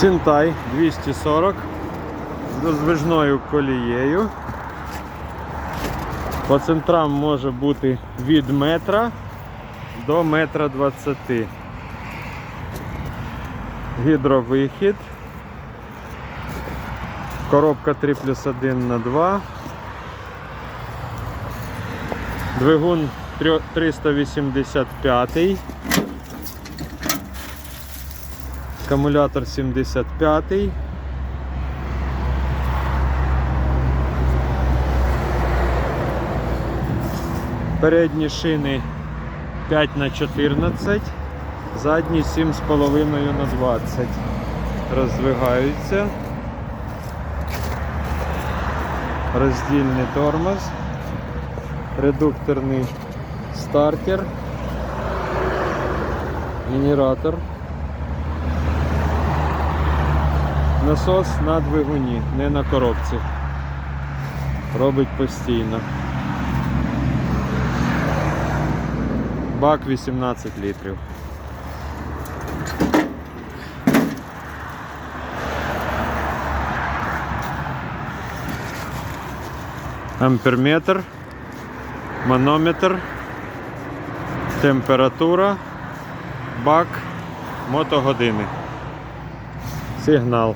Сінтай 240 з роздвижною колією. По центрам може бути від метра до метра 20. Гідровихід. Коробка 3 плюс 1 на 2. Двигун трьо- 385. Акумулятор 75. Передні шини 5 на 14, задні 7,5 на 20. Роздвигаються. Роздільний тормоз, редукторний стартер, генератор. Насос на двигуні, не на коробці. Робить постійно. Бак 18 літрів. Амперметр, манометр, температура, бак, мотогодини. Сигнал.